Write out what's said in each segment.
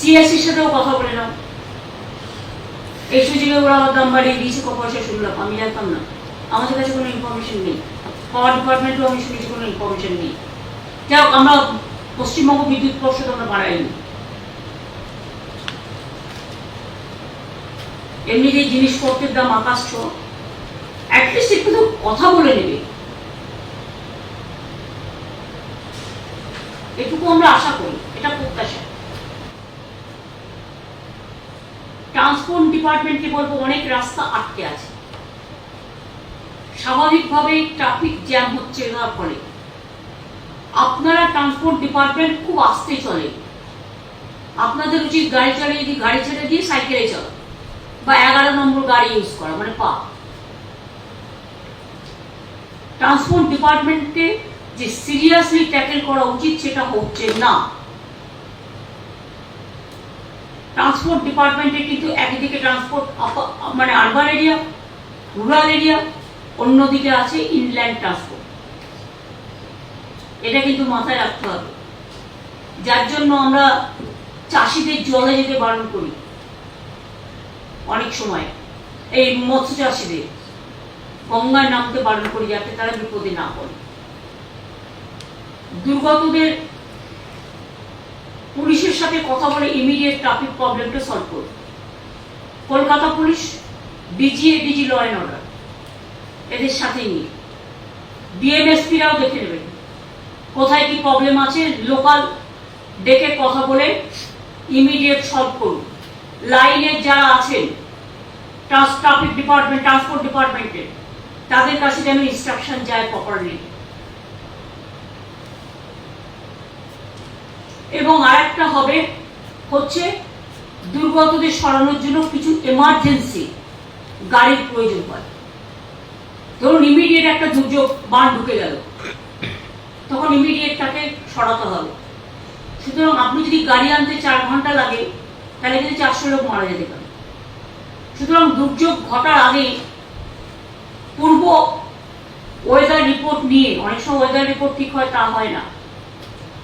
সিএসির সাথেও কথা বলে নাও এই সুযোগে ওরা আমার দাম বাড়িয়ে দিয়েছে ক পয়সা শুনলাম? আমি জানতাম না। আমাদের কাছে কোনো ইনফরমেশন নেই। পাওয়ার ডিপার্টমেন্টেও আমি শুনেছি কোনো ইনফরমেশন নেই। যাই আমরা পশ্চিমবঙ্গ বিদ্যুৎ পর্ষদ আমরা বাড়াইনি। এমনিতেই জিনিসপত্রের দাম আকাশ ছোঁয়া। অ্যাটলিস্ট একটু তো কথা বলে নেবে। এটুকু আমরা আশা করি এটা প্রত্যাশা ট্রান্সপোর্ট ডিপার্টমেন্টকে বলব অনেক রাস্তা আটকে আছে। স্বাভাবিকভাবে ট্রাফিক জ্যাম হচ্ছে তার ফলে। আপনারা ট্রান্সপোর্ট ডিপার্টমেন্ট খুব আস্তে চলে। আপনাদের উচিত গাড়ি চালিয়ে দিয়ে গাড়ি ছেড়ে দিয়ে সাইকেলে চলা বা এগারো নম্বর গাড়ি ইউজ করা মানে পা। ট্রান্সপোর্ট ডিপার্টমেন্টকে যে সিরিয়াসলি ট্যাকেল করা উচিত সেটা হচ্ছে না। ট্রান্সপোর্ট ডিপার্টমেন্টে কিন্তু একদিকে ট্রান্সপোর্ট মানে আরবান এরিয়া রুরাল এরিয়া অন্যদিকে আছে ইনল্যান্ড ট্রান্সপোর্ট এটা কিন্তু মাথায় রাখতে হবে। যার জন্য আমরা চাষিদের জলে যেতে বারণ করি। অনেক সময়। এই মৎস্য চাষিদের। গঙ্গায় নামতে বারণ করি যাতে তারা বিপদে না পড়ে। দুর্গতদের সাথে কথা বলে ইমিডিয়েট ট্রাফিক প্রবলেমটা সলভ করুন। কলকাতা পুলিশ ডিজিএ ডিজি ল অ্যান্ড অর্ডার এদের সাথে নিয়ে। ডিএমএসপিরাও দেখে নেবেন। কোথায় কি প্রবলেম আছে, লোকাল ডেকে কথা বলে ইমিডিয়েট সলভ করুন। লাইনের যারা আছেন ট্রাফিক ডিপার্টমেন্ট ট্রান্সপোর্ট ডিপার্টমেন্টের তাদের কাছে যেন ইনস্ট্রাকশন যায় প্রপারলি এবং আরেকটা হবে হচ্ছে দুর্গতদের সরানোর জন্য কিছু এমার্জেন্সি গাড়ির প্রয়োজন হয়। ধরুন ইমিডিয়েট একটা দুর্যোগ, বান ঢুকে গেল, তখন ইমিডিয়েট তাকে সরাতে হবে। সুতরাং আপনি যদি গাড়ি আনতে চার ঘণ্টা লাগে, তাহলে কিন্তু চারশো লোক মারা যেতে পারে। সুতরাং দুর্যোগ ঘটার আগে পূর্ব ওয়েদার রিপোর্ট নিয়ে, অনেক সময় ওয়েদার রিপোর্ট ঠিক হয় তা হয় না।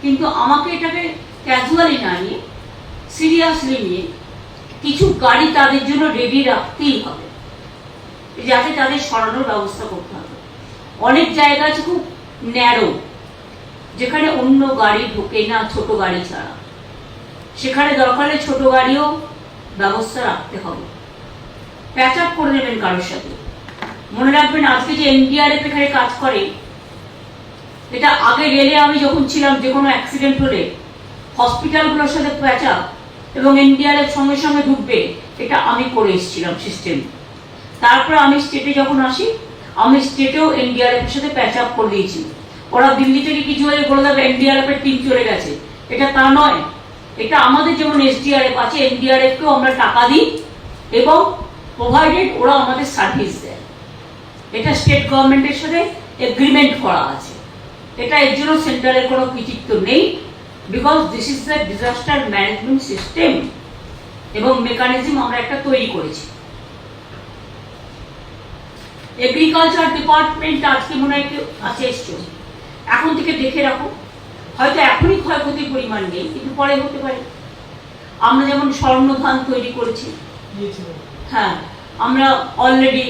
কিন্তু আমাকে এটাকে ক্যাজুয়ালি না নিয়ে সিরিয়াসলি নিয়ে কিছু গাড়ি তাদের জন্য রেডি রাখতেই হবে। যাতে তাদের সরানোর ব্যবস্থা করতে হবে। অনেক জায়গা আছে খুব ন্যারো যেখানে অন্য গাড়ি ঢোকে না ছোট গাড়ি ছাড়া। সেখানে দরকারে ছোট গাড়িও ব্যবস্থা রাখতে হবে। প্যাচ আপ করে নেবেন কারোর সাথে। মনে রাখবেন আজকে যে এনডিআরএফ এখানে কাজ করে এটা আগে রেলে আমি যখন ছিলাম যে কোনো অ্যাক্সিডেন্ট হলে হসপিটালগুলোর সাথে প্যাচ এবং এনডিআরএফ সঙ্গে সঙ্গে ঢুকবে, এটা আমি করে এসেছিলাম সিস্টেম তারপর আমি স্টেটে যখন আসি, আমি স্টেটেও এনডিআরএফ এর সাথে প্যাচ আপ করে দিয়েছি। ওরা দিল্লি থেকে কিছু হয়ে বলে দেবে এনডিআরএফ এর টিম চলে গেছে। এটা তা নয়। এটা আমাদের যেমন এসডিআরএফ আছে এনডিআরএফ কেও আমরা টাকা দিই এবং প্রোভাইডেড ওরা আমাদের সার্ভিস দেয়। এটা স্টেট গভর্নমেন্টের সাথে এগ্রিমেন্ট করা আছে। এটা এর জন্য সেন্ট্রালের কোনো কৃতিত্ব নেই because this is the disaster management system এবং মেকানিজম আমরা একটা তৈরি করেছি। এগ্রিকালচার ডিপার্টমেন্ট আজকে মনে হয় আছে এসছো। এখন থেকে দেখে রাখো। হয়তো এখনই ক্ষয়ক্ষতির পরিমাণ নেই কিন্তু পরে হতে পারে। আমরা যেমন স্বর্ণ ধান তৈরি করেছি। হ্যাঁ আমরা অলরেডি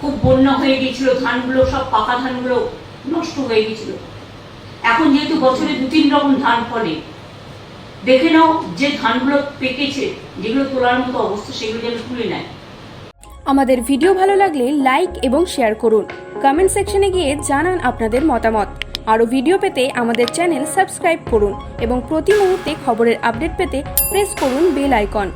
খুব বন্যা হয়ে গিয়েছিল ধানগুলো সব পাকা ধানগুলো নষ্ট হয়ে গিয়েছিল এখন যেহেতু বছরে দু তিন রকম ধান ফলে, দেখে নাও যে ধানগুলো পেকেছে, যেগুলো তোলার মতো অবস্থা, সেগুলো যেন তুলে নেয়। আমাদের ভিডিও ভালো লাগলে লাইক এবং শেয়ার করুন। কমেন্ট সেকশনে গিয়ে জানান আপনাদের মতামত। আরও ভিডিও পেতে আমাদের চ্যানেল সাবস্ক্রাইব করুন এবং প্রতি মুহূর্তে খবরের আপডেট পেতে প্রেস করুন বেল আইকন।